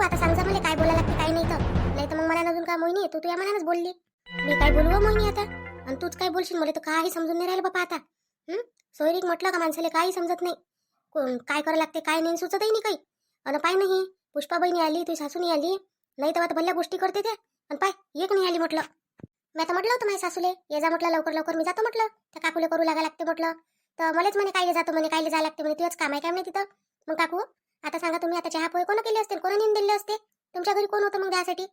आता सांग जा मला? काय बोलायला लागते काय नाही तर नाही तर मग मला अजून काय मोहिनी तू तुझ्या मनानच बोलली. मी काय बोलू मोहिनी आता? आणि तूच काय बोलशील? मला तर काही समजून नाही राहिलं बापा आता. सोयरीक म्हटलं का माणसाला काही समजत नाही? कोण काय करायला लागते काय नाही सुचतही नाही काही. आणि पाय नाही पुष्पा बहिणी आली तुझी सासूनी आली. नाही तर आता भल्या गोष्टी करते त्या. आणि पाय एक नाही आली म्हटलं. मी आता म्हटलं होतं माझ्या सासूले ये जा म्हटलं लवकर लवकर. मी जातो म्हटलं. त्या काकूले करू लागा लागते म्हटलं. तर मलाच म्हणे काय जातो म्हणे काय जायला लागते म्हणे. तुझंच काम आहे काय म्हणे तिथं मग काकू? आता सांगा तुम्ही आता चहा पोहे कोण केले असते कोण नेऊन दिले असते? तुमच्या घरी कोण होतं मग द्यासाठी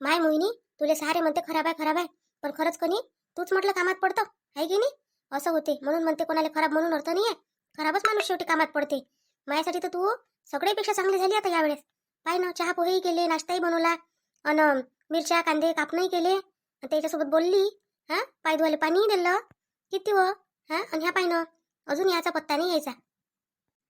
माय मोहिनी तुले सारे म्हणते खराब आहे खराब आहे. पण खरंच कोणी तूच म्हटलं कामात पडतं आहे की नाही? असं होते. म्हणून म्हणते कोणाला खराब म्हणून अर्थ नाही आहे खराबच माणूस शेवटी कामात पडते. माझ्यासाठी तर तू सगळ्यापेक्षा चांगली झाली आता यावेळेस. पाय ना चहा पोहेही केले नाश्ताही बनवला. अन मिरच्या कांदे कापणंही केले. आणि त्याच्यासोबत बोलली हा पाय धुवायला पाणीही दिलं. किती व हा आणि ह्या पाय ना अजून याचा पत्ता नाही यायचा.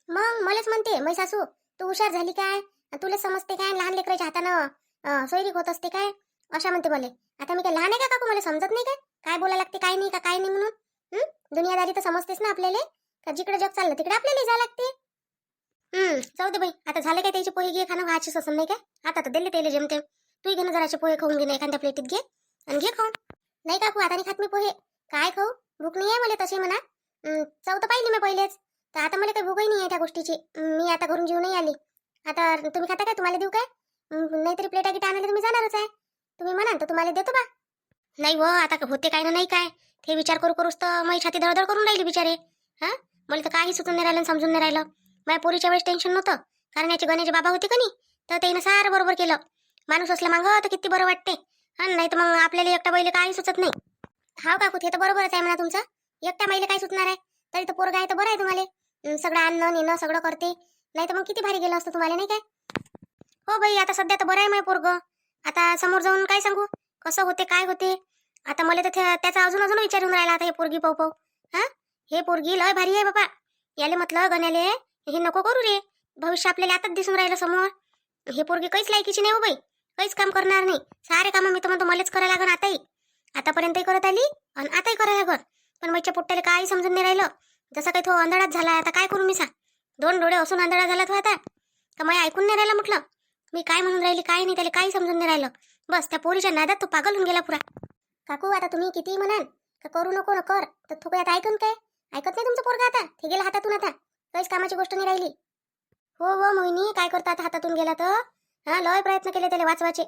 मग मलाच म्हणते मै सासू तू हुशार झाली काय? तुला समजते काय? लहान लेकराच्या हातानं सोयरीक होत असते काय? अशा म्हणते बोले आता मी काय लहान आहे का काकू? मला समजत नाही काय? काय बोलायला लागते काय नाही का काय नाही म्हणून? दुनियादारी तर समजतेस ना आपल्याला? का जिकडे जग चाललं तिकडे आपल्याला जायला लागते? हम्म जाऊ दे बाई. आता झालं काय त्याची पोहे घे खाणं व्हायची असं नाही काय आता तर दिले त्याला जमते तू घेणं जराचे पोहे खाऊन घे ना एखाद्या प्लेटीत घे आणि घे खाऊन. नाही काकू आता नाही खात मी पोहे. काय खाऊ? भूक नाही आहे मला तशी म्हणा. हं, चव तर पाहिली मी पहिलेच. तर आता मला काही भूकही नाही आहे त्या गोष्टीची. मी आता घरून जेवूनही आली. आता तुम्ही खाता काय? तुम्हाला देऊ काय? नाहीतरी प्लेटा गिटा आणायला तुम्ही जाणारच आहे. तुम्ही म्हणाल तर तुम्हाला देतो बा. नाही व आता होते काय ना नाही काय? ते विचार करू करूच तर माझी छाती धडधड करून राहिली बिचारे. हा? मला तर काही सुचून नाही राहिलं समजून नाही राहिलं. माझ्या पोरीच्या वेळेस टेन्शन नव्हतं. कारण याचे गण्याचे बाबा होते का नाही? तर त्यानं सारं बरोबर केलं. माणूस असला मागं तर किती बरं वाटते. हा नाही तर मग आपल्याला एकटा बैल काही सुचत नाही. हा काकू ते तर बरोबरच आहे म्हणा तुमचं. एकट्या महिला काय सुचणार आहे. तरी तर पोरगा आहे तर बरं आहे तुम्हाला. सगळं आणणं नेणं सगळं करते. नाही तर मग किती भारी गेलं असतं तुम्हाला नाही काय? हो बाई आता सध्या तर बरं आहे माझं पोरग. आता समोर जाऊन काय सांगू? कसं होते काय होते? आता मला तर त्या- त्याचा अजून अजून विचार राहिला आता हे पोरगी पाहू पाहू. हा? हे पोरगी लय भारी आहे बाबा याले म्हटलं गण्याले हे नको करू रे. भविष्य आपल्याला आताच दिसून राहिलं समोर. हे पोरगी काहीच लायकीची नाही हो बाई. काहीच काम करणार नाही. सारे कामं मी तर म्हणतो मलाच करायला लागन आताही. आतापर्यंतही करत आली आणि आताही करायला लागण पण माझ्या पोट्ट्याला काही समजून नाही राहिलं. जसं काही तो आंधळाच झाला आता काय करू मी सांग दोन डोळे असून आंधळा झाला तो हो आता. का मला ऐकून नाही राहिलं म्हटलं? मी काय म्हणून राहिली काय नाही त्याला काही समजून नाही राहिलं. बस त्या पोरीच्या नादात तो पागल होऊन गेला पुरा. काकू आता तुम्ही किती म्हणाल का करू नको न कर. तर तो काय आता ऐकून काय? ऐकत नाही तुमचं पोरगा आता? ते गेला हातातून आता. काहीच कामाची गोष्ट नाही राहिली. हो हो मोहिनी काय करता आता हातातून गेला तर? हा लय प्रयत्न केले त्याला वाचवायचे.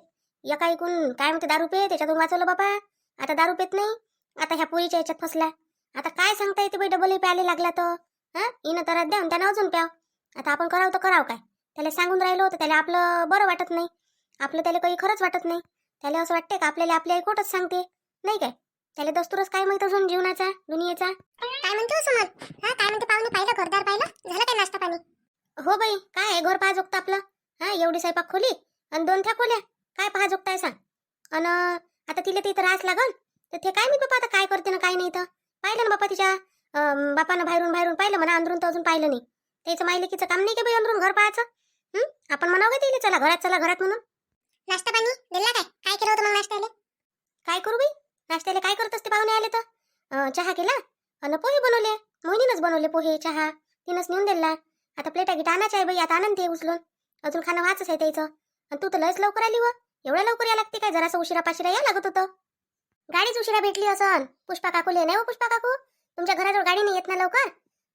एका ऐकून काय म्हणते दारू पे त्याच्यातून वाचवलं बाबा. आता दारू पेत नाही. आता ह्या पोरीच्या याच्यात फसला. आता काय सांगता येते बाई डबल प्याले लागला तर? हा? इनं तर द्या आणि त्यानं अजून प्याव. आता आपण करावं तर करावं काय? त्याला सांगून राहिलो होतं त्याला आपलं बरं वाटत नाही. आपलं त्याला काही खरंच वाटत नाही. त्याला असं वाटते का आपल्याला आपली आई खोटच सांगते? नाही काय? त्याला दस्तूरच काय माहीत अजून जीवनाचा दुनियेचा? काय म्हणतो समज हा? काय म्हणते पाहुणे? पाहिलं घरदार पाहिलं? झालं काय नाश्ता पाणी? हो बाई काय आहे? घर पहा जोगतं आपलं. हा? एवढी स्वयंपाक खोली आणि दोन त्या खोल्या. काय पहा जोगताय सांग. अन आता तिला ते इथं रास लागल? तर ते काय मी बापा आता काय करते ना काय नाही तर पाहिलं ना बापा तिच्या बापानं बाहेरून बाहेरून पाहिलं म्हणा अंदरून तर अजून पाहिलं नाही. त्याचं माहिलेकीचं काम नाही का बाई अंदरून घर पाहायचं? आपण म्हणावं का तिला चला घरात चला घरात म्हणून? नाश्ता पाणी दिला काय? काय केलं होतं मग नाश्त्याला? काय करू बाई? नाश्त्याला काय करत असते पाहुणे आले तर? चहा केला? आणि पोहे बनवले? मोहिनीनंच बनवले पोहे चहा. तिनंच नेऊन दिला. आता प्लेटा गिटा आणायचं आहे बाई आता आनंद आहे उचलून. अजून खाणं वाचच आहे त्याचं. आणि तू तर लयच लवकर आली व. एवढ्या लवकर या लागते काय? जरासं उशिरा पाशिरा या लागत होतं. गाडीच उशिरा भेटली असन. पुष्पा काकूले नाही हो पुष्पा काकू? तुमच्या घराजवळ गाडी नाही येत ना लवकर?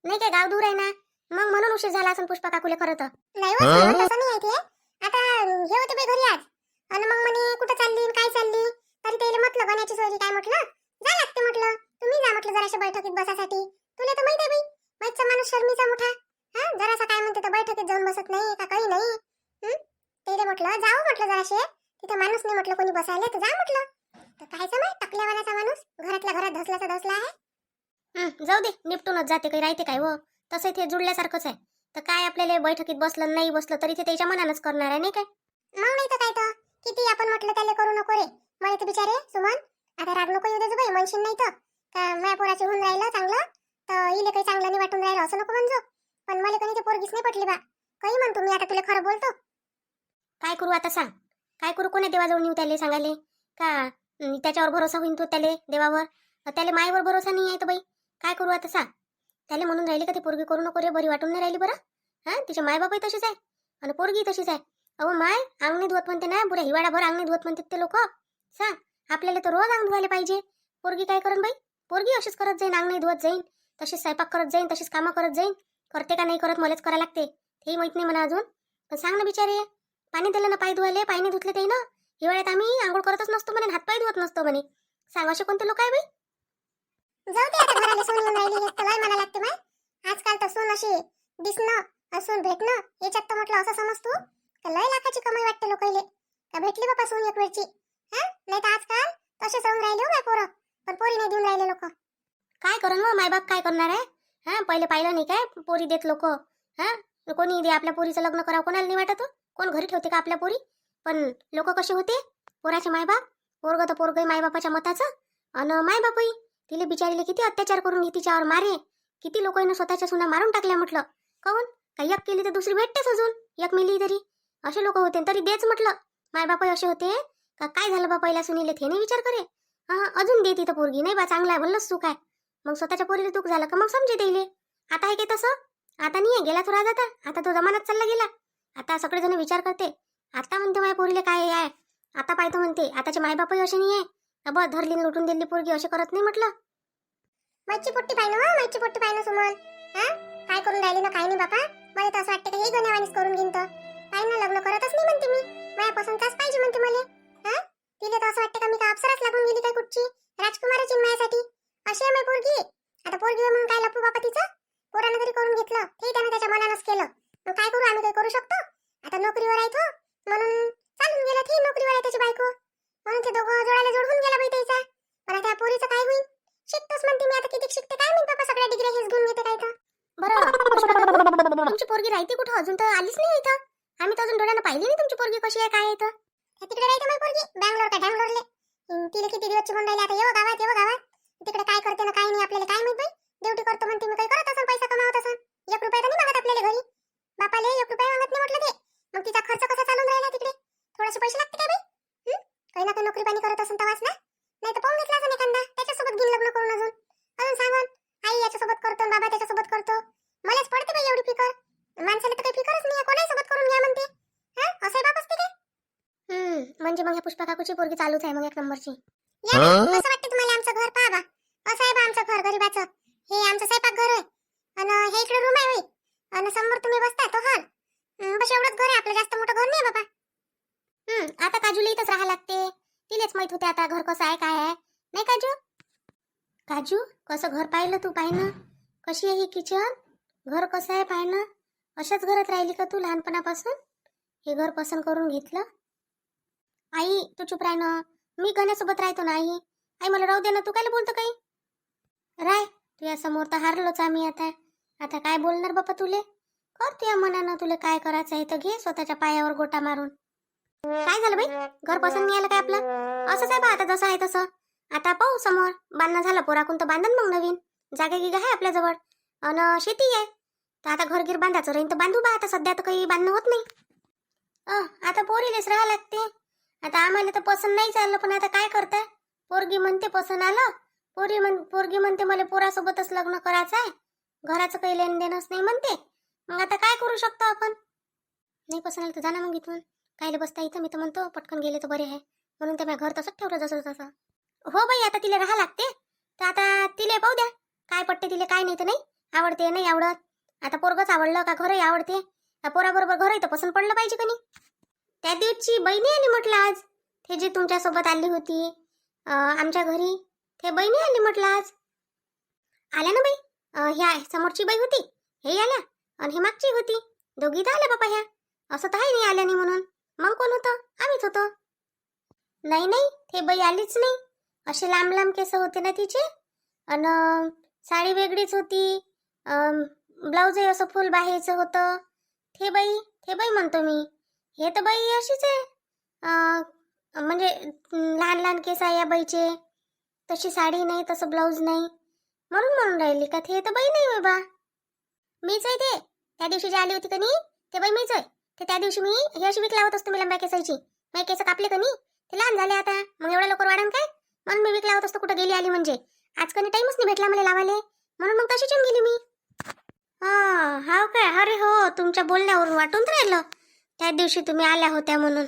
नाही काय गाव दूर आहे ना? मग म्हणून उशीर झाला असन पुष्पा काकूले खरं तर. नाही हो समज तसं नाही आहे ते. आता हे होते बाई घरी आज. आणि मग म्हणे कुठं चालली आणि काय चालली? तरी त्याला म्हटलं गण्याची सोयरी काय म्हटलं? जा लागते म्हटलं. तुम्ही जा म्हटलं जराशा बैठकीत बसासाठी. तुला तर माहीत आहे बाई माहितचा माणूस शर्मीचा मोठा. हा जरासा काय म्हणते तर बैठकीत जाऊन बसत नाही का काही नाही. हं? त्याला म्हटलं जाऊ म्हटलं जराशे. तिथं माणूस नाही म्हटलं कोणी बसायला. तर जा म्हटलं. तर काय समज टकल्यावाल्याचा माणूस? घरातल्या घरात धसल्याचा धसला आहे? हं, जाऊ दे निपटूनच जाते काही राहते काय हो. तसं ते जुळल्यासारखंच आहे. तर काय आपल्याला बैठकीत बसलं नाही बसलं तरी ते त्याच्या मनानच करणार आहे नाही काय? मग नाही तर काय तर? किती आपण म्हटलं त्याला करू नको रे. मला तर बिचारे सुमन आता राग नको येऊ दे बाई म्हणशील नाही तर. का माझ्या पोराचे होऊन राहिलं चांगलं तर इले काही चांगलं नाही वाटून राहिलं असं नको म्हणजो. पण मला कधी ते पोरगीच नाही पटली बा. काही म्हणतो मी आता तुला खरं बोलतो. काय करू आता सांग. काय करू? कोण्या देवाजवळ नेऊ त्याले सांगाले का त्याच्यावर भरोसा होईन तो त्याले देवावर. त्याले मायेवर भरोसा नाही आहे तर बाई काय करू आता सांग त्याले म्हणून राहिली का ती पोरगी करू नको रे बरी वाटून नाही राहिली बरं? हा तिचे मायबापही तशीच आहे आणि पोरगी तशीच आहे. अहो माय अंगणी धुवत म्हणते ना पुऱ्या हिवाळाभर अंगणी धुवत म्हणतात ते लोक. सांग आपल्याला तर रोज अंग धुवायला पाहिजे. पोरगी काय करण बाई? पोरगी अशीच करत जाईन अंगणी धुवत जाईन. तशीच स्वयंपाक करत जाईन तशीच कामं करत जाईन. करते का नाही करत मलाच करायला लागते. हे माहीत नाही मला अजून. पण सांग ना बिचारे पाणी दिलं ना पाय धुवायला पाणी धुतले ते ना हिवाळ्यात आम्ही आंघोळ करतच नसतो म्हणे हातपाय धुवत नसतो म्हणे. सांग असे कोणते लोक आहे बाई? जाऊ दे आता घराला सून येऊन राहिली हेच तर लय मला लागते माय आजकाल तर सून अशी दिसणं असून भेटणं याच्यात तर म्हटलं असं समज तू का लय लाखाची कमाई वाटते लोकांले का भेटली बापा सून एक वेळची? हा? नाही तर आजकाल तसेच राहून राहिले हो काय पोरं. पण पोरी नाही देऊन राहिले लोक. काय करण मग मायबाप काय करणार आहे? हा? पहिले पाहिलं नाही काय पोरी देत लोक? हा? कोणी दे आपल्या पोरीचं लग्न करावं कोणाला नाही वाटत हो? कोण घरी ठेवते का आपल्या पोरी? पण लोक कसे होते? पोराचे मायबाप? पोरग तर पोरग मायबापाच्या मताचं. अन मायबापही? तिले बिचारीले किती अत्याचार करून घे तिच्यावर मारे. किती लोकांना स्वतःच्या सुना मारून टाकल्या म्हटलं. काऊन? काही एक केली तर दुसरी भेटतेच अजून. एक मिली तरी. असे लोक होते तरी देच म्हटलं. मायबापही असे होते. का काय झालं बा पहिला सुनीले? थे नाही विचार करे. हा अजून दे तिथं पोरगी. नाही बा चांगला आहे. भल्लंच सुख आहे मग स्वतःच्या पोरीला दुःख झालं का मग समजे देईल आता आहे की तसं? आता नाही आहे गेला तो राज आता आता तो जमानात चालला गेला. आता सगळेजण विचार करते. आता म्हणते माझ्या पोरीले काय आहे आता पाहतो म्हणते आताचे मायबापही असे नाही आहे का बस धरली लुटून दिली पोरगी असे करत नाही म्हटलं. मच्छी पोट्टी पाहिलं ना मच्छी पोट्टी पाहिलं सुमन. हा? काय करून राहिली ना काय नाही बापा. मला तर असं वाटतं की हे करून घेईन तर. काय ना लग्न करतच नाही म्हणते मी. माझ्या पसंतच पाहिजे म्हणते मला. हा? तिला तर असं वाटतं का मी का अप्सराच लागून गेली काय कुठची? राजकुमाराची माझ्यासाठी. अशी आहे माझी पोरगी. आता पोरगी म्हणून काय लपू बापा तिचं? पोरानं तरी करून घेतलं ते त्यानं त्याच्या मनानंच केलं. मग काय करू? आम्ही काही करू शकतो? आता नोकरीवर आहे तो. म्हणून चालून गेला ते नोकरीवर आहे त्याची बायको. म्हणून ते दोघं जोडायला जोडून गेला बाई त्याचा. पण आता पोरीचं काय होईल शिकतोच म्हणते मी आता किती शिकते. काय माहीत बाबा सगळ्या डिग्री हेच घेऊन घेते काय तर. बरं तुमची पोरगी राहते कुठं? अजून तर आलीच नाही इथं. आम्ही तर अजून डोळ्यानं पाहिली नाही तुमची पोरगी कशी आहे काय आहे तर. त्या तिकडे राहते माझी पोरगी बँगलोर का डँगलोरले हं, तिला किती दिवसची म्हणून राहिली आता? येऊ गावात येऊ गावात. तिकडे काय करते ना काय नाही आपल्याला काय माहीत बाई? ड्युटी करतो म्हणते मी काही करत असं पैसा कमावत असं एक रुपया तर नाही मागत आपल्याला घरी. बापाले एक रुपया मागत नाही म्हटलं ते. मग तिचा खर्च कसा चालून राहिला तिकडे? थोडेसे पैसे लागते काय बाई? काही ना काही नोकरी पाणी करत असून तवाच ना? नाही तर पाहून घेतला असं एखादा. त्याच्यासोबत घेऊन लग्न करून अजून. अजून सांगून आई याच्यासोबत करतो बाबा त्याच्यासोबत करतो. मलाच पडते बाई एवढी फिकर. माणसाला तर काही फिकरच नाही कोणाही सोबत करून घ्या म्हणते. हा? असं बाप असते काय हम्म म्हणजे मग ह्या पुष्पा काकूची पोरगी चालूच आहे मग एक नंबरची. कसं वाटतं तुम्हाला आमचं घर? पहा बा. असं आहे बा आमचं घर गरीबाचं. हे आमचं स्वयंपाक घर आहे. आणि हे इकडे रूम आहे. आणि समोर तुम्ही बसता तो हॉल. हं, बस एवढंच घर आहे आपलं जास्त मोठं घर नाही बाबा. हम्म आता काजूला इथंच राहायला लागते. तिलेच माहीत होते आता घर कसं आहे काय आहे. नाही काजू? काजू कसं घर पाहिलं तू पाहिनं कशी आहे ही किचन? घर कसं आहे पाहिनं अशाच घरात राहिली का तू लहानपणापासून? हे घर पसंत करून घेतलं? आई तू चुप राह ना. मी गण्यासोबत राहतो ना आई. आई मला राहू दे ना तू काय बोलतो काही? राय तुझ्या समोर तर हारलोच आम्ही आता. आता काय बोलणार बापा तुले? कर तुया मनानं तुला काय करायचं आहे तर घे स्वतःच्या पायावर गोटा मारून. काय झालं बाई? घर पसंत नाही आलं काय आपलं? असंच आहे बा आता जसं आहे तसं. आता पाहू समोर. बांधणं झालं पोराकून तर बांधन मग नवीन. जागा गिगा आहे आपल्याजवळ अन शेती आहे. तर आता घर गिर बांधायचं राहीन तर बांधू बा आता सध्या तर काही बांधणं होत नाही. अ आता पोरीलेच राहा लागते. आता आम्हाला तर पसंत नाही चाललं पण आता काय करताय पोरगी म्हणते पसंत आलं. पोरी म्हण पोरगी म्हणते मला पोरासोबतच लग्न करायचं आहे घराचं काही लेन देणंच नाही म्हणते. मग आता काय करू शकतो आपण? नाही पसंत आलं तर जा ना मग इथून. कायले बसता इथं? मी तर म्हणतो पटकन गेले तर बरे आहे. म्हणून ते माझ्या घर तसंच ठेवलं जसं तसं हो बाई आता तिला राहा लागते. तर आता तिला पाहू द्या. काय पटते तिला काय नाही तर नाही. आवडते नाही आवडत. आता पोरगच आवडलं का घरही आवडते. पोराबरोबर घरही तर पसंत पडलं पाहिजे का नाही? त्या दिवशी बहिणी आली म्हटलं आज. ते जे तुमच्यासोबत आली होती आमच्या घरी ते बहिणी आली म्हटलं आज. आल्या ना बाई? ह्या समोरची बाई होती. हे आल्या. आणि हे मागची होती. दोघी तर आल्या बापा ह्या. असं तर आहे नाही आल्या नाही म्हणून. मग कोण होतं? आम्हीच होतो. नाही नाही ते बाई आलीच नाही. असे लांब लांब केस होते ना तिचे. अन साडी वेगळीच होती. ब्लाऊजही असं फुल बाहेरचं होतं. थे बाई थे बाई म्हणतो मी. हे तर बाई अशीच आहे. म्हणजे लहान लहान केस आहे या बाईचे. तशी साडी नाही तसं ब्लाऊज नाही. म्हणून म्हणून राहिली का? थे तर बाई नाही बाबा. बा मीच आहे ते. त्या दिवशी जी आली होती कनी ते बाई मीच आहे. ते त्या दिवशी मी हे अशी विक लावत असतो मी लंब्या केसाची. माझे केस कापले कनी ते लहान झाले आता. मग एवढ्या लवकर वाढन काय? म्हणून मी विक लावत असतो कुठं गेली आली म्हणजे. आज कधी टाइमच नाही भेटला मला लावाले म्हणून मग तशीच गेली मी. हा हाव काय? अरे हो तुमच्या बोलण्यावरून वाटून राहिलं. त्या दिवशी तुम्ही आल्या होत्या म्हणून.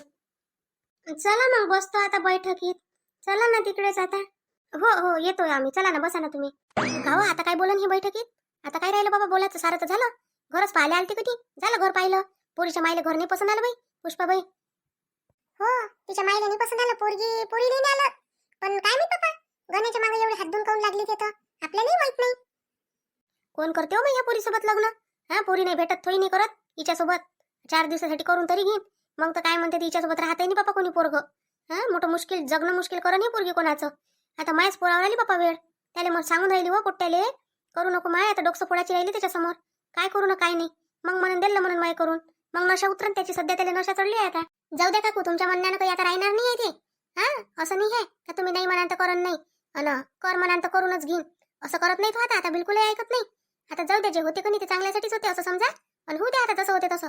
चला मग बसतो आता बैठकीत. चला ना तिकडेच आता. हो हो येतोय आम्ही. चला ना बसा ना तुम्ही. गाव आता काय बोलन ही बैठकीत? आता काय राहिलं बाबा बोलायचं? सारं तर झालं. घरच पाहिले आलती कधी? झालं घर पाहिलं? पोरीच्या मायला घर नाही पसंत आलं बाई? पुष्पाबाई? हो तिच्या माईला नाही पसंत आलं. पोरगी पोरी नाही आलं. पण काय मी पप्पा गण्याच्या मागे एवढे हात धुवून काऊन लागली ते तर? आपल्यालाही माहीत नाही. कोण करते हो मग या पोरीसोबत लग्न? हा पोरी नाही भेटत थोडी नाही करत हिच्यासोबत. चार दिवसासाठी करून तरी घेईन. मग तर काय म्हणते हिच्यासोबत राहते नाही बापा कोणी पोरग. हा मोठं मुश्किल जगणं मुश्किल करा नाही पोरगी कोणाचं. आता मायच पोरावर आली बापा वेळ. त्याला मग सांगून राहिली हो पोट्ट्याले. करू नको माय आता डोकसं फोडायची राहिली त्याच्यासमोर. काय करू ना काय नाही. मग म्हणून दिलं म्हणून माय करून. मग नशा उतरन त्याची सध्या त्याला नशा चढली आहे आता. जाऊ द्या काकू तुमच्या म्हणण्यानं काही आता राहणार नाही आहे ते. हा? असं नाही आहे? का तुम्ही नाही म्हणाल तर करण नाही? अन कर म्हणाल तर करूनच घेईन. असं करत नाही तू आता आता बिलकुलही ऐकत नाही. आता जाऊ द्या जे होते कोणी ते चांगल्यासाठीच होते असं समजा. आणि होऊ द्या आता जसं होते तसं.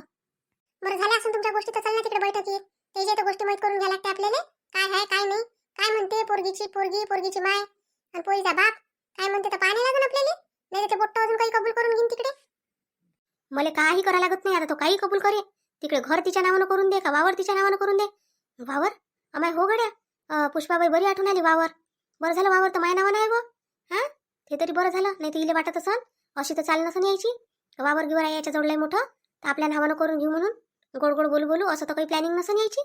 बरं झालं असं तुमच्या गोष्टी तर चालल्या तिकडे बैठकीत. त्याच्या तर गोष्टी माहीत करून घ्या लागते आपल्याला. काय आहे काय नाही. काय म्हणते पोरगीची पोरगी पोरगीची माय. आणि पोरीचा बाप. काय म्हणते तर पाणी लागेल आपल्याला? नाही ते बोट्ट अजून काही कबूल करून घेईन तिकडे. मला काही करा लागत नाही आता तो काही कबूल करे तिकडे घर तिच्या नावानं करून दे का वावर तिच्या नावानं करून दे? वावर? अमाय हो गड्या. पुष्पाबाई बरी आठवण आली वावर. बरं झालं वावर तर माझ्या नावानं आहे गो. हा? ते तरी बरं झालं नाही तर इले वाटत असन. अशी तर चाल नसन यायची. वावर गिवर आहे याच्या जोडलाय मोठं. तर आपल्या नावानं करून घेऊ म्हणून. गोड गोड बोलू बोलू असं तर काही प्लॅनिंग नसन यायची.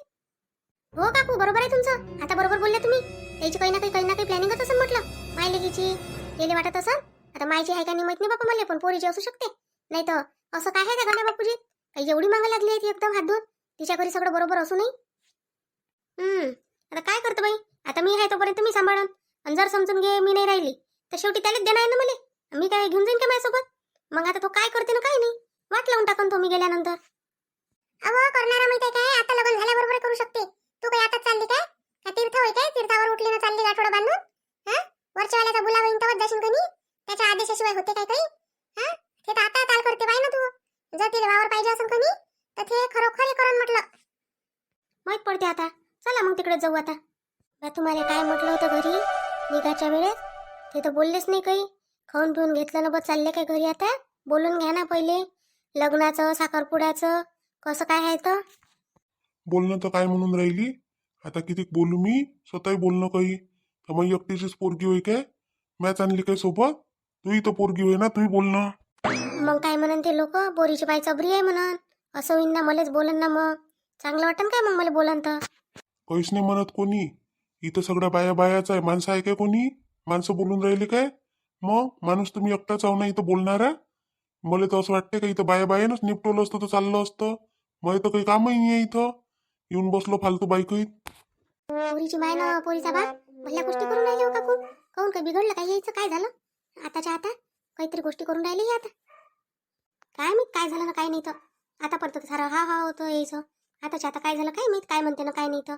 हो काकू बरोबर आहे तुमचं. आता बरोबर बोलल्या तुम्ही. त्याची काही ना काही काही ना काही प्लॅनिंगच असेल म्हटलं. माय लेकीची गेले वाटत असं आता मायची आहे का नाही माहीत नाही बापा मला पण पोरीची असू शकते. नाही तर असं काय आहे का गण्या बापूजी? काही एवढी मागा लागली आहे ती एकदम हात धुवून तिच्या घरी सगळं बरोबर असू नाही हम्म आता काय करतो बाई? आता मी आहे तोपर्यंत मी सांभाळून. आणि जर समजून घे मी नाही राहिली तर शेवटी त्यालाच देणार ना मला. मी काय घेऊन जाईन का माझ्यासोबत? मग आता तो काय करते ना काय नाही. वाट लावून टाकन तो मी गेल्यानंतर. अहो करणारा माहिती आहे काय? आता लग्न झाल्याबरोबर करू शकते. तू काय आता चालली काय? का तीर्थ होय काय? तीर्थावर उठली ना चालली गाठोडं बांधून? हा? वरच्या वाल्याचा बुलावा इंतवत तेव्हाच जाशील कनी त्याच्या आदेशाशिवाय होते काय काही? हा? ते तर आता ताल करते पाय ना तू. जर तिला वावर पाहिजे असेल कनी तर ते खरोखर करण म्हटलं. माहीत पडते आता. चला मग तिकडे जाऊ आता. बा तुम्हाला काय म्हटलं होतं घरी? निघाच्या वेळेस? ते तर बोललेच नाही काही. खाऊन पिऊन घेतलं ना बस चालले काय घरी आता? बोलून घ्या ना पहिले. लग्नाचं साखरपुड्याचं कसं काय आहे तर? बोलणं तर काय म्हणून राहिली? आता किती बोलू मी? स्वतःही बोलणं काही. तर मग एकटीचीच पोरगी होय काय? मॅच आणली काय सोबत? तूही तर पोरगी होय ना तुम्ही बोलणं मग काय म्हणन ते लोक? बोरीची बाई चबरी आहे म्हणन. असं होईन ना मलाच बोलन ना मग. चांगलं वाटन काय मग मला बोलन तर? काहीच नाही म्हणत कोणी. इथं सगळ्या बाया बायाच आहे. माणसं आहे काय कोणी? माणसं बोलून राहिले काय? मग? माणूस तुम्ही एकटाच आहो ना इथं बोलणारा? मला तर असं वाटते का इथं बाया बायानंच निपटवलं असतं तर चाललं असतं? मला तर काही कामही नाही आहे इथं. येऊन बसलो फालतू बायकोईत पोरीची माय ना पोरीचा बाप. भल्या गोष्टी करून राहिले हो काकू. काहून काही बिघडलं? काय यायचं? काय झालं? आताच्या आता? काहीतरी गोष्टी करून राहिली आता? काय माहीत काय झालं ना काय नाही तर. आता तर सारं हा हा होतं यायचं आताच्या आता काय झालं काय माहीत काय म्हणते ना काय नाही तर.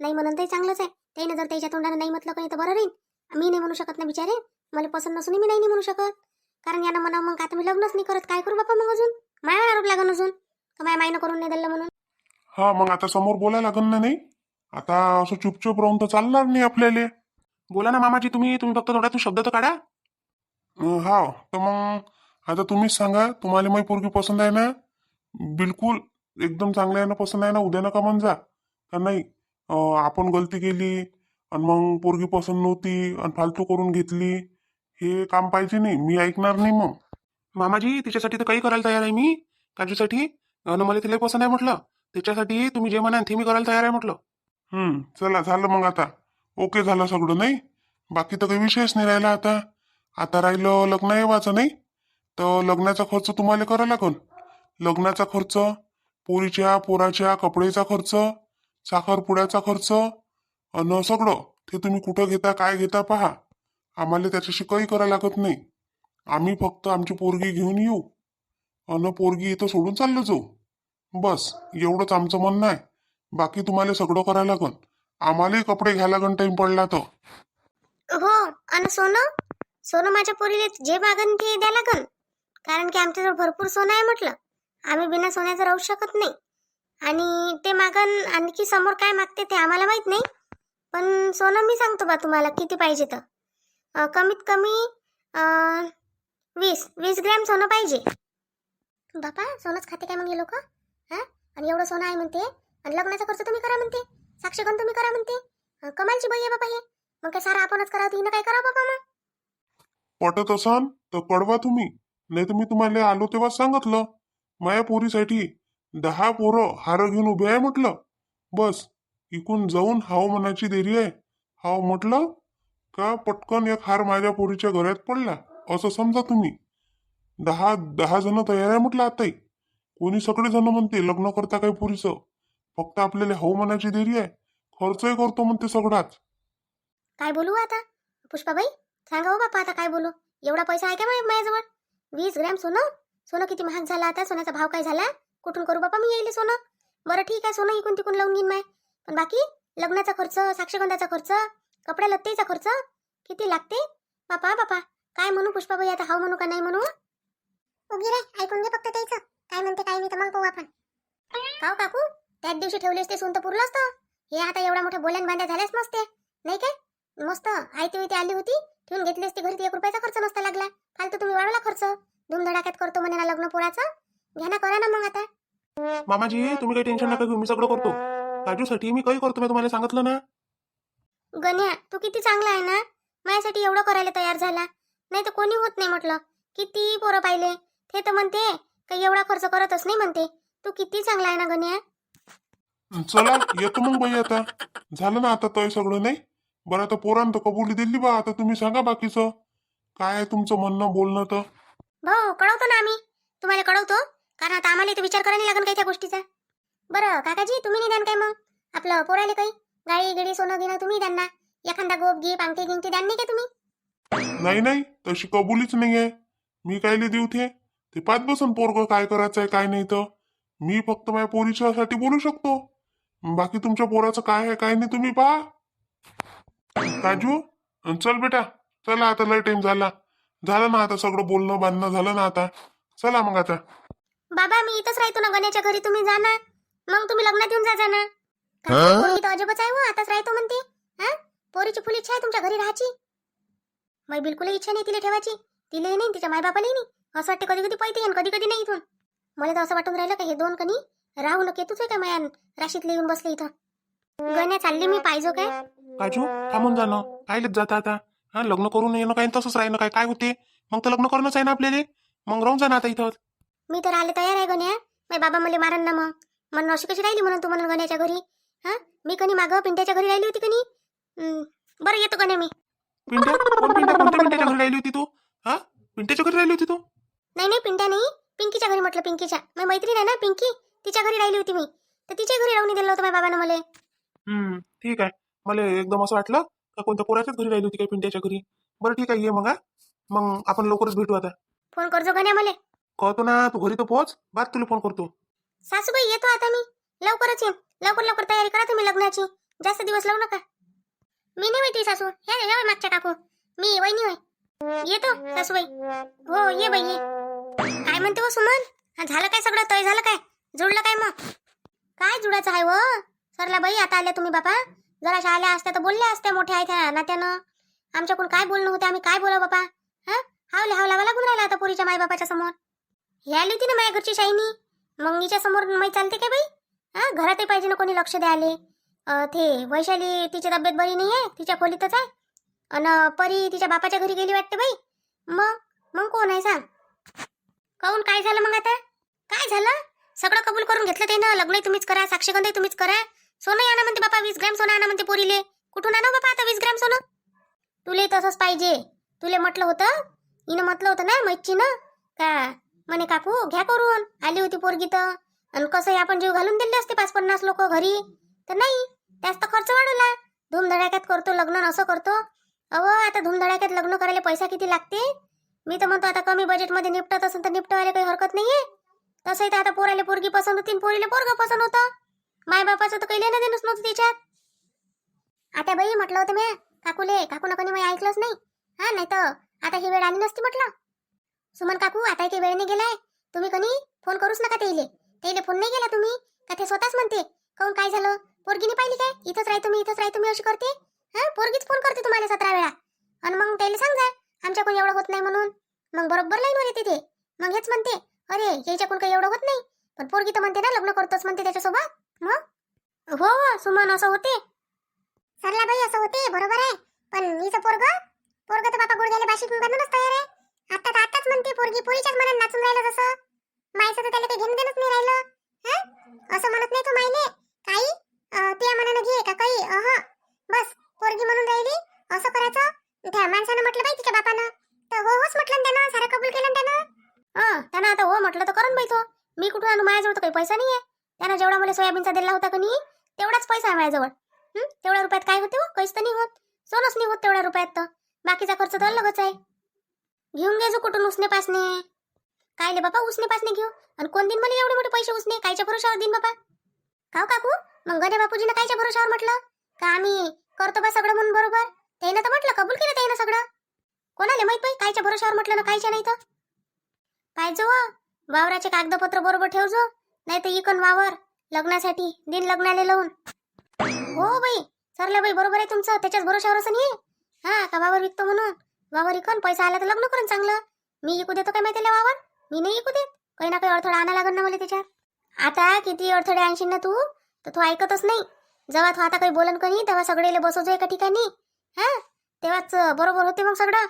नाही म्हणून तरी चांगलंच आहे. त्याने जर त्याच्या तोंडानं नाही म्हटलं काही तर बरं राहील मी नाही म्हणू शकत ना बिचारे. मला पसंत नसून मी नाही नाही म्हणू शकत. कारण यानं म्हणा मग आता मी लग्नच नाही करत. काय करू बापा मग अजून? मायावर आरोप लागन अजून. का माया मायनं करून नाही दिलं म्हणून? हा मग आता समोर बोलायला लागन ना नाही? आता असं चुपचुप राहून तर चालणार नाही आपल्याला. बोला ना मामाजी तुम्ही तुम्ही फक्त थोड्यातून शब्द तर काढा. अं, हा तर मग आता तुम्हीच सांगा तुम्हाला माझी पोरगी पसंत आहे ना? बिलकुल एकदम चांगलं आहे ना पसंत आहे ना उद्या नका म्हण जा. का नाही अं, आपण गलती केली आणि मग पोरगी पसंत नव्हती आणि फालतू करून घेतली हे काम पाहिजे नाही मी ऐकणार नाही मग. मामाजी तिच्यासाठी तर काही करायला तयार आहे मी. काजूसाठी अन मला तिला पसंत आहे म्हटलं. त्याच्यासाठी तुम्ही जे म्हणाल ते मी करायला तयार आहे म्हटलं. हम्म चला झालं मग आता. ओके झालं सगळं नाही? बाकी तर काही विषयच नाही राहिला आता. आता राहिलं लग्न येवाचं नाही? तर लग्नाचा खर्च तुम्हाला करा लागल लग्नाचा खर्च पोरीच्या पोराच्या कपडेचा खर्च साखरपुड्याचा खर्च अन सगळं ते तुम्ही कुठं घेता काय घेता पहा. आम्हाला त्याच्याशी काही करायला लागत नाही. आम्ही फक्त आमची पोरगी घेऊन येऊ. अन पोरगी इथं सोडून चाललो जाऊ. बस एवढंच आमचं म्हणणं आहे. बाकी तुम्हाला सगळं करायला लागन. आम्हालाही कपडे घ्यायला लागन टाइम पडला तर. हो अन सोनं? सोनं माझ्या पोरीला जे मागन ते द्या लागन. कारण की आमच्याजवळ भरपूर सोनं आहे म्हटलं. आम्ही बिना सोन्याचं राहू शकत नाही. आणि ते मागन आणखी समोर काय मागते ते आम्हाला माहीत नाही. पण सोनं मी सांगतो बा तुम्हाला किती पाहिजे तर. कमीत कमी वीस वीस ग्रॅम सोनं पाहिजे. बापा सोनंच खाते काय मग हे लोक? हा? आणि एवढं सोनं आहे म्हणते. आणि लग्नाचा खर्च तुम्ही करा म्हणते. साक्षीगण तुम्ही करा म्हणते. कमालची बाई आहे बाबा हे. मग काय सारा आपणच करावं तिनं काय करा बाबा मग? पटत असन तर कळवा तुम्ही. नाही तर मी तुम्हाला आलो तेव्हा सांगितलं. माया पोरीसाठी दहा पोरं हार घेऊन उभे आहे म्हटलं. बस इकून जाऊन हाव मनाची देरी आहे. हाव म्हटलं का पटकन एक हार माझ्या पोरीच्या घरात पडला? असं समजा तुम्ही. दहा दहा जण तयार आहे म्हटलं आताही. कोणी सगळे जण म्हणते लग्न करता काही पोरीचं? फक्त आपल्याला हाव मनाची देरी आहे. खर्चही करतो म्हणते सगळाच. काय बोलू आता? पुष्पाबाई? सांगा हो बापा आता काय बोलू? एवढा पैसा आहे का मा- माझ्याजवळ? वीस ग्रॅम सोनं? सोनं किती महाग झालं आता? सोन्याचा भाव काय झाला? कुठून करू बापा मी येईल सोनं? बरं ठीक आहे सोनं इकून तिकून लावून घेईन माय. पण बाकी लग्नाचा खर्च साक्षगंधाचा खर्च कपड्या लत्तेचा खर्च किती लागते? बापा बापा काय म्हणू पुष्पाबाई आता हाव म्हणू का नाही म्हणू? उगी रे ऐकून घे फक्त त्याचं. काय म्हणते काय नाही तर मग पाहू आपण. काव काकू त्याच दिवशी ठेवले असते सोन तर पुरलं असतं हे आता एवढ्या मोठ्या बोल्यान बांध्या झाल्याच नसते नाही काय? मस्त आयती होती आली होती. ठेवून घेतली असती घरी एक रुपयाचा खर्च नसता लागला. फालतू तुम्ही वाढवला खर्च. धुमधडाक्यात करतो म्हणे ना लग्न पोराचं. घ्या ना करा ना मग आता. मामाजी तुम्ही काही टेन्शन नका घेऊ मी सगळं करतो. काजूसाठी मी काही करतो मी तुम्हाला सांगितलं ना. गण्या तू किती चांगला आहे ना? माझ्यासाठी एवढं करायला तयार झाला. नाही तर कोणी होत नाही म्हटलं. किती पोरं पाहिले. ते तर म्हणते काही एवढा खर्च करतच नाही म्हणते. तू किती चांगला आहे ना गण्या? चला येतो मग बाई आता. झालं ना आता तय सगळं नाही? बरं आता पोरांत कबुली दिली बा आता तुम्ही सांगा बाकीचं. काय आहे तुमचं म्हणणं बोलणं तर? भाऊ कळवतो ना आम्ही. तुम्हाला कळवतो कारण आता आम्हाला इथे विचार करायला लागेल काही त्या गोष्टीचा. बरं काकाजी तुम्ही नाही द्यान काय मग? आपलं पोराले काही? गाडी गिडी सोनं घेणं तुम्ही द्यान ना. एखादा गोप गिप अंगठी गिंगठी द्यान नाही का तुम्ही? नाही नाही तशी कबुलीच नाही आहे. मी कायले देऊ ते ते पाच बसून पोरग काय करायचं आहे काय नाही तर. मी फक्त माझ्या पोरीच्यासाठी बोलू शकतो. बाकी तुमच्या पोराचं काय आहे काय नाही तुम्ही पहा. काजू अन चल बेटा. चला आता लय टाइम झाला. झालं ना आता सगळं बोलणं बांधणं झालं ना आता. चला मग आता. बाबा मी इथंच राहतो ना गण्याच्या घरी. तुम्ही जा ना. मग तुम्ही लग्नात येऊन जा ना. काका, पोरगी तर अजबच आहे हो आताच राहतो म्हणते. हा? पोरीची फुल इच्छा आहे तुमच्या घरी राहायची? मग बिलकुल इच्छा नाही तिला ठेवायची. तिलाही नाही तिच्या मायबापालाही नाही. असं वाटते कधी कधी पैते कधी कधी नाही इथून. मला तर असं वाटून राहिलं का हे दोन कणी? राहू न केतूच आहे का माया राशीतले येऊन बसले इथं. गण्या चालली मी पाहिजो काय? काजू थांबून जाणं कायलेच जाता आता. हा लग्न करून येणं काय तसंच राहिलं काय? काय होते? मग तर लग्न करणंच आहे ना आपल्याला. मग राहून जा ना आता इथं. मी तर आले तयार आहे गण्या. माझे बाबा मला मारन ना मग. म्हणून अशी कशी राहिली म्हणून तू म्हणून गण्याच्या घरी? हा? मी कणी मागं पिंट्याच्या घरी राहिली होती कणी? बरं येतो गण्या मी. पिंट्या? कोण पिंट्या? कोणत्या पिंट्याच्या घरी राहिली होती तू? हा? पिंट्याच्या घरी राहिली होती तू? नाही नाही पिंट्या नाही. पिंकीच्या घरी म्हटलं पिंकीच्या. माझी मैत्रीण आहे ना पिंकी? तिच्या घरी राहिली होती मी. तर तिच्या घरी राहून दिलं होतं माझ्या बाबानं मला. हम्म ठीक आहे. मला एकदम असं वाटलं का कोणत्या पोराच्याच घरी राहिली होती काय पिंट्याच्या घरी? बरं ठीक आहे ये मग हा. मग आपण लवकरच भेटू आता. फोन करजो गण्या मला? कळतो ना तू घरी तर पोहोच. बाद तुला फोन करतो. सासूबाई येतो आता मी. लवकरच येईन. लवकर लवकर तयारी करा तुम्ही लग्नाची. जास्त दिवस लावू नका. मी नाही माहिती सासू. हे या बाई मागच्या काकू. मी वहिनी होय. येतो सासूबाई. हो ये बाई ये. काय म्हणते हो सुमन? हा, झालं काय सगळं? तय झालं काय? जुळलं काय मग? काय जुडायचं आहे व सरला बाई आता आल्या तुम्ही बापा? जराशा आल्या असत्या तर बोलल्या असत्या मोठ्या आहेत नात्यानं. आमच्याकडून काय बोलणं होते आम्ही काय बोलावं बापा? हा? हावले हावलावा लागून राहिला आता पोरीच्या मायबापाच्या समोर. ही आली होती ना माझ्या घरची शाईनी? मग समोर माहीत चालते काय बाई? हा? घरातही पाहिजे ना कोणी लक्ष द्यायले. ते वैशाली तिची तब्येत बरी नाही आहे तिच्या खोलीतच आहे. अन परी तिच्या बापाच्या घरी गेली वाटते बाई. मग? मग कोण आहे सांग? काऊन? काय झालं मग आता? काय झालं? सगळं कबूल करून घेतलं ते ना लग्नही तुम्हीच करा साक्षीगंधही तुम्हीच करा. सोनं आणा म्हणते बापा वीस ग्रॅम सोनं आणा म्हणते पोरीले. कुठून आणा बापा आता वीस ग्रॅम सोनं? तुले तसंच पाहिजे. तुले म्हटलं होतं? हिनं म्हटलं होतं ना मैची का? म्हणे काकू घ्या करून. आली होती पोरगी तर. आणि आहे आपण जीव घालून दिले असते पाच पन्नास लोक घरी. तर नाही त्याच तर खर्च वाढवला. धूमधडाक्यात करतो लग्न असं करतो. अहो आता धूमधडाक्यात लग्न करायला पैसा किती लागते? मी तर म्हणतो आता कमी बजेटमध्ये निपटत असेल तर निपटवायला काही हरकत नाहीये. तसंही तर आता पोराले पोरगी पसंत होती पोरीला पोरीले पोरग पसंत होतं. माय बापाचं तर काही लेणं देणंच नव्हतं त्याच्यात आता बाई म्हटलं होतं मी काकूले काकू नकोनी मी ऐकलंच नाही. हा नाही तर आता ही वेळ आली नसती म्हटलं. सुमन काकू आता काही वेळ नाही गेलाय. तुम्ही कनी फोन करूच नका तेले तेले फोन नाही गेला तुम्ही का ते स्वतःच म्हणते? काऊन काय झालं? पोरगीने पाहिली काय? इथंच राहतो मी इथंच राहतो मी अशी करते? हा पोरगीच फोन करते तुम्हाला सतरा वेळा. आणि मग त्याला सांगा आमच्याकडून एवढं होत नाही म्हणून. मग बरोबर लाईनवर येते ते. मग हेच म्हणते अरे याच्याकडून काही एवढं होत नाही. पण पोरगी तर म्हणते ना लग्न करतोच म्हणते त्याच्यासोबत. मग? हो, हो सुमन असं होते. सरला बाई असं होते बरोबर आहे. पण हिचं पोरग? पोरग तर बापा गुडघ्याला बाशी बनूनच तयार आहे. आता तर आताच म्हणते पोरगी पोरीच्याच मनात नाचून राहिलं जसं. मायचं तर त्याला काही घेणं देणंच नाही राहिलं. असं म्हणत नाही तू मायले काही ते तुझ्या मनानं घे का काही? अह बस पोरगी म्हणून राहिली. असं करायचं? त्या माणसानं म्हटलं बाई तिच्या बापानं. तर हो होच म्हटलं त्यानं सारं कबूल केलं त्यानं. हा त्यानं आता हो म्हटलं तर करून बाई तो. मी कुठून आणू? माझ्याजवळ तर काही पैसा नाही आहे त्यानं जेवढा मला सोयाबीनचा दिला होता का नाही तेवढाच पैसा आहे माझ्याजवळ. तेवढ्या रुपयात काय होते हो? काहीच तर नाही होत. सोनच नाही होत तेवढ्या रुपयात तर. बाकीचा खर्च तर अलगच आहे. घेऊन घ्यायचो कुठून उसने पासने. काय ले बापा उसने पासने घेऊ? आणि कोण दिन मला एवढे मोठे पैसे उसने? कायच्या भरोशावर दिन बापा? काव काकू? मग गणे बापूजीनं कायच्या भरोशावर म्हटलं? का आम्ही करतो बा सगळं म्हणून बरोबर? त्यानं तर म्हटलं कबूल केलं त्यानं सगळं. कोणाले माहीत पाहिजे कायच्या भरोशावर म्हटलं ना कायच्या नाही तर? पाहिजे हो, वावराचे कागदपत्र बरोबर ठेवजो. नाही तर इकन वावर. लग्नासाठी दिन लग्नाले लावून. हो बाई सरला बाई बरोबर आहे तुमचं. त्याच्याच भरोशावर असं नाही. हा का वावर विकतो म्हणून? वावर इकन पैसा आला तर लग्न करून चांगलं. मी इकू देतो काय माहिती वावर? मी नाही इकू देत. काही ना काही अडथळा आणा लागण ना मला त्याच्यात. आता किती अडथळे आणशील ना तू? तर तू ऐकतच नाही. जेव्हा तू आता काही बोलन नाही तेव्हा सगळेले बसवतो एका ठिकाणी. हा तेव्हाच बरोबर होते मग सगळं.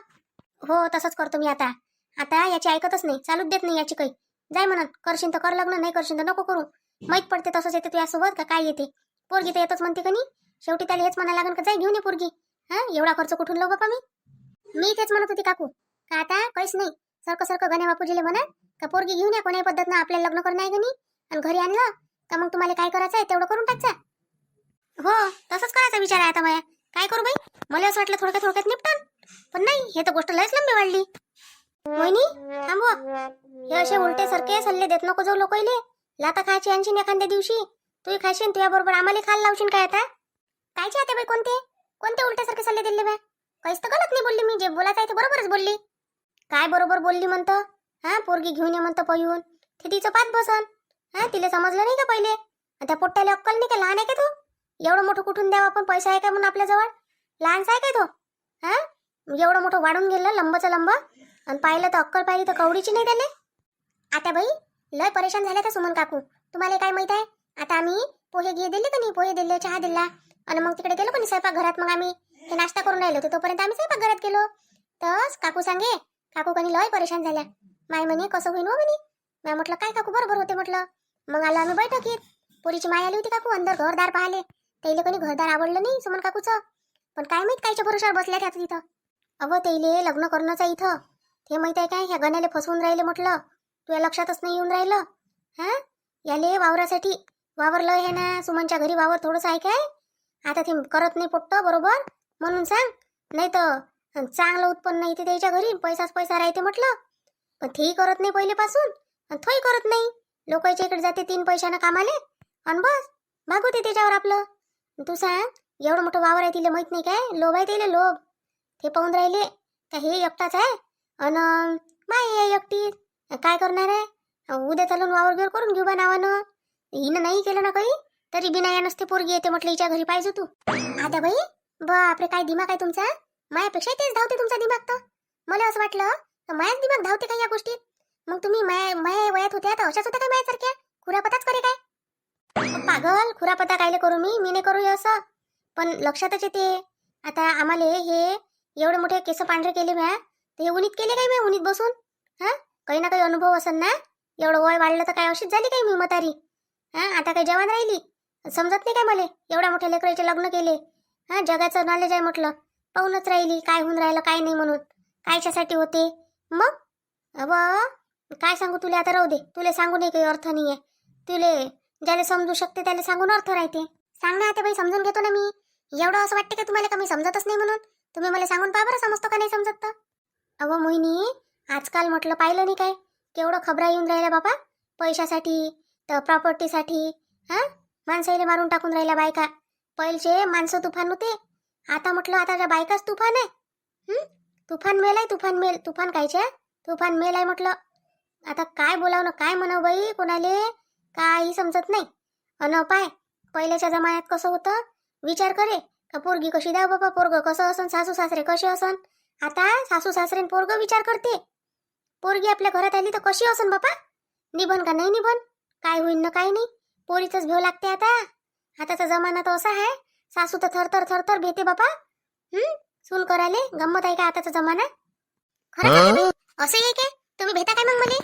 हो तसंच करतो मी आता. आता याची ऐकतच नाही. चालूच देत नाही याची काही. जाय म्हणत करशील तर कर लग्न नाही करशील तर नको करू. माहीत पडते तसंच येते तुझ्यासोबत का काय येते. पोरगी तर येतच म्हणते कनी. शेवटी त्याला हेच म्हणायला लागेल का जाय घेऊन ये पोरगी. हा एवढा खर्च कुठून लो बापा मी? मी तेच म्हणत होती काकू. का आता? काहीच नाही. सारखं सारखं गण्या बापूजीले म्हणा का पोरगी घेऊन या कोणाही पद्धतीनं आपल्याला लग्न करणं आहे का नाही आणि घरी आणलं का मग तुम्हाला काय करायचं आहे तेवढं करून टाकचा. हो तसंच करायचा विचार आहे आता माया काय करू बाई? मला असं वाटलं थोडक्यात थोडक्यात निपटन. पण नाही हे तर गोष्ट लयच लंबी वाढली. वहिनी थांबवा. हे असे उलटे सारखे सल्ले देत नको जाऊ लोकले लाता खायची आणशीन एखाद्या दिवशी. तू खायशीन तुझ्या बरोबर आम्हाला खायला लावशील काय आता? कायचे आता बाई कोणते? कोणते उलट्यासारखे सल्ले दिले बा? काहीच तर गलत नाही बोलली मी. जे बोलायचं आहे ते बरोबरच बोलली. काय बरोबर बोलली म्हणतं? हा पोरगी घेऊन ये म्हणतं पळून ते तिचं पाच बसन. हा तिला समजलं नाही का पहिले? त्या पोट्ट्याला अक्कल नाही का? लहान आहे का तू? एवढं मोठं कुठून द्यावं आपण? पैसा आहे का म्हणून आपल्याजवळ? लहानसा आहे काय तो? हा? एवढं मोठं वाढून गेलं लंबचा लंब. आणि पाहिलं तर अक्कल पाहिली तर कवडीची नाही त्याले? आता बाई लय परेशान झाल्या का सुमन काकू. तुम्हाला काय माहीत आहे? आता आम्ही पोहे घे दिले का नाही? पोहे दिले चहा दिला. आणि मग तिकडे गेलो पण स्वयंपाक घरात मग आम्ही ते नाश्ता करून राहिलो होतो तोपर्यंत आम्ही स्वयंपाक घरात गेलो. तस काकू सांगे काकू कणी लय परेशान झाल्या. माय म्हणे कसं होईन हो म्हणे? मी म्हटलं काय काकू बरोबर होते म्हटलं. मग आलो आम्ही बैठकीत. पोरीची माय आली होती काकू अंदर घरदार पाहिले. त्याला कोणी घरदार आवडलं नाही सुमन काकूचं. पण काय माहीत कायच्या भरोशावर बसल्या त्या तिथं. अगं त्याले लग्न करणंचं इथं. ते माहीत आहे काय? ह्या गण्याला फसवून राहिले म्हटलं. तुझ्या लक्षातच नाही येऊन राहिलं? हा? याले वावरासाठी वावरलं हे ना? सुमनच्या घरी वावर थोडंसं आहे काय? आता ते करत नाही पोट्ट बरोबर? म्हणून सांग. नाही तर चांगलं उत्पन्न येते त्याच्या घरी पैसाच पैसा राहते म्हटलं. पण तेही करत नाही पहिलेपासून. आणि तोही करत नाही. लोकांच्या इकडे जाते तीन पैशानं कामाले. आणि बस भागवते त्याच्यावर आपलं. तू सांग एवढं मोठं वावर आहे तिला माहीत नाही काय? लोभ आहे तिला लोभ. ते पाहून राहिले. का हे एकटाच आहे? अन माय ये एकटी. काय करणार आहे? उद्या चालून वावर बिवर करून घेऊ बा नावानं. हिनं नाही केलं ना काही तरी बिना या नसते पोरगी येते म्हटलं हिच्या घरी पाहिजे तू. आता बाई बापरे काय दिमाग आहे तुमचा? मायापेक्षा तेच धावते तुमचा दिमाग तर. मला असं वाटलं तर मायाच दिमाग धावते काय या गोष्टीत मग तुम्ही माया माया वयात होत्या तर अशाच होत्या काय मायासारख्या? खुरापताच करे काय? पागल खुरापता कायले करू मी मी नाही करू असं. पण लक्षातच येते. आता आम्हाला हे एवढे मोठे केस पांढरे केले म्या तर हे उन्हीत केले काय मी उन्हीत बसून? हा? काही ना काही अनुभव असेल ना? एवढं वय वाढलं तर काय अशीच झाली काय मी म्हातारी? हा? आता काय जवान राहिली? समजत नाही काय मला? एवढ्या मोठ्या लेकराचे लग्न केले. हा? जगाचं नॉलेज आहे म्हटलं. पाहूनच राहिली काय होऊन राहिलं काय नाही म्हणून. कायच्यासाठी होते? मग? अव काय सांगू तुला आता? राहू दे. तुला सांगू नाही काही अर्थ नाही आहे तुले ज्याला समजू शकते त्याला सांगून अर्थ राहते. सांग ना आता बाई समजून घेतो ना मी. एवढं असं वाटतं का तुम्हाला का मी समजतच नाही म्हणून? तुम्ही मला सांगून पहा बरं समजतो का नाही समजत तर? अव मोहिनी आजकाल म्हटलं पाहिलं नाही काय? केवढं खबरा येऊन राहिल्या बाबा. पैशासाठी तर प्रॉपर्टीसाठी हा? माणसाईले मारून टाकून राहिल्या बायका. पहिलचे माणसं तुफान होते. आता म्हटलं आता त्या बायकाच तुफान आहे. तुफान मेल आहे तुफान मेल तुफान कायचे? तुफान मेल आहे म्हटलं. आता काय बोलावं ना काय म्हणावं बाई? कोणाले? काही समजत नाही. अन पाय पहिल्याच्या जमान्यात कसं होतं? विचार करे का पोरगी कशी द्या बाबा? पोरग कसं असन? सासू सासरे कसे असन? आता सासू सासरे पोरग विचार करते. पोरगी आपल्या घरात आली तर कशी असन बापा? निभन का नाही निभन? काय होईन ना काय नाही? पोरीचंच भेव लागते आता. आताचा जमाना तर असा आहे. सासू तर थरथर थरथर भेटे बापा. हम्म सून करायले? गंमत आहे का आताचा जमाना? खरं? असं आहे काय? तुम्ही भेटा काय मग मले?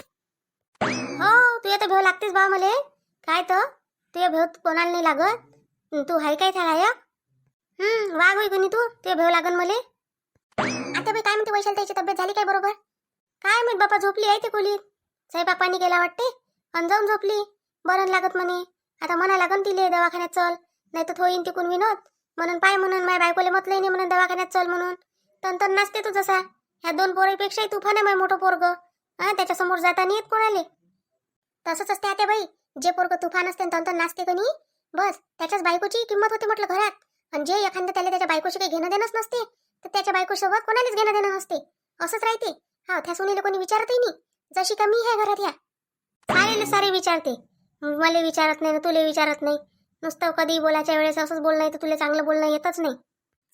हो तुझ्या तर भेव लागतेच बा मले. काय तर? तुझ्या भेव कोणाला नाही लागत. तू हाय काय थाळाय हम्म वाघ होई कोणी तू? तुझ्या भेव लागन मले? बाई काय म्हणते वैशाल त्याची तब्येत झाली काय बरोबर? काय माहीत बापा झोपली आहे ते खोलीत साईबापांनी गेला वाटते. अन जाऊन झोपली. बरं लागत म्हणे. आता म्हणा लागन तिले दवाखान्यात चल. नाही तर थोईन तिकून विनोद. म्हणून पाय म्हणून माझ्या बायकोले मतलं नाही म्हणून दवाखान्यात चल म्हणून. तन तन नसते तू जसा. ह्या दोन पोरीपेक्षाही तुफान आहे माय मोठं पोरग. हा त्याच्यासमोर जाताना येत कोणाले? तसंच असते आता बाई. जे पोरग तुफान असते तन तन नाचते कनी. बस त्याच्याच बायकोची किंमत होते म्हटलं घरात. आणि जे एखाद्या त्याला त्याच्या बायकोशी काही घेणं देणंच नसते. तर त्याच्या बायकोसोबत कोणालाच घेणं देणं नसते. असंच राहते. हा त्या सुनीला कोणी विचारतही नाही. जशी का मी आहे घरात या सारेले सारे विचारते. मला विचारत नाही ना तुला विचारत नाही. नुसतं कधी बोलायच्या वेळेस असंच बोलणं तर तुला चांगलं बोलणं येतच नाही.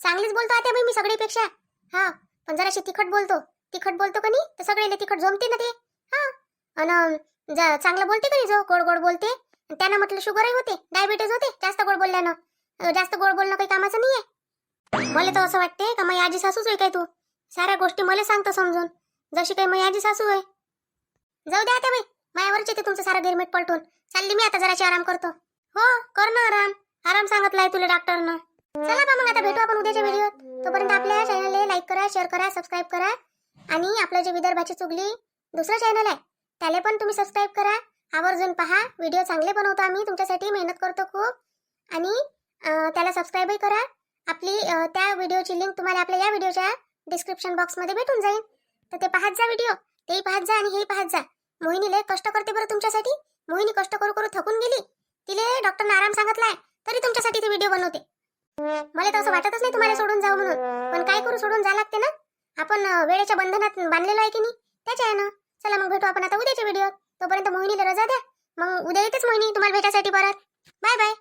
चांगलीच बोलतो आता बाई मी सगळीपेक्षा. हा पण जराशी तिखट बोलतो. तिखट बोलतो का नाही? तर सगळ्याला तिखट जमते ना ते. हा अन ज चांगलं बोलते का नाही जो? गोड गोड बोलते. त्यांना म्हटलं शुगरही होते डायबिटीज होते जास्त गोड बोलल्यानं. जास्त गोड बोलणं काही कामाचं नाहीये. मला तर असं वाटते का माझी आजी सासूच आहे काय तू? साऱ्या गोष्टी मला सांगतो समजून. जशी काही माझी आजी सासू आहे जाऊ द्या आता बाई. मायावरच येते तुमचं सारा गिरमेट पलटून. चालली मी आता जराशी आराम करतो. हो कर ना आराम. आराम सांगितलाय तुला डॉक्टरनं. चला बा मग आता भेटू आपण उद्याच्या व्हिडिओत. तोपर्यंत आपल्या चॅनलला लाईक करा शेअर करा सबस्क्राईब करा. आणि आपलं जे विदर्भाची चुगली दुसरं चॅनल आहे त्याला पण तुम्ही सबस्क्राईब करा. आवर्जून पहा. व्हिडिओ चांगले बनवतो आम्ही. तुमच्यासाठी मेहनत करतो खूप. आणि त्याला सबस्क्राईबही करा. आपली त्या व्हिडिओची लिंक तुम्हाला आपल्या या व्हिडिओच्या डिस्क्रिप्शन बॉक्समध्ये भेटून जाईल. तर ते पाहत जा व्हिडिओ तेही पाहत जा आणि हेही पाहत जा. मोहिनी लय कष्ट करते बरं तुमच्यासाठी. मोहिनी कष्ट करू करू थकून गेली. तिले डॉक्टरने आराम सांगितलाय तरी तुमच्यासाठी ती व्हिडिओ बनवते. मला तर असं वाटतच नाही तुम्हाला सोडून जाऊ म्हणून. पण काय करू सोडून जा लागते ना? आपण वेळेच्या बंधनात बांधलेलो आहे की नाही? त्याच्या आहे ना. चला मग भेटू आपण आता उद्याच्या व्हिडिओ तोपर्यंत मोहिनीला रजा द्या. मग उद्या येतेच मोहिनी तुम्हाला भेटायसाठी परत. Bye bye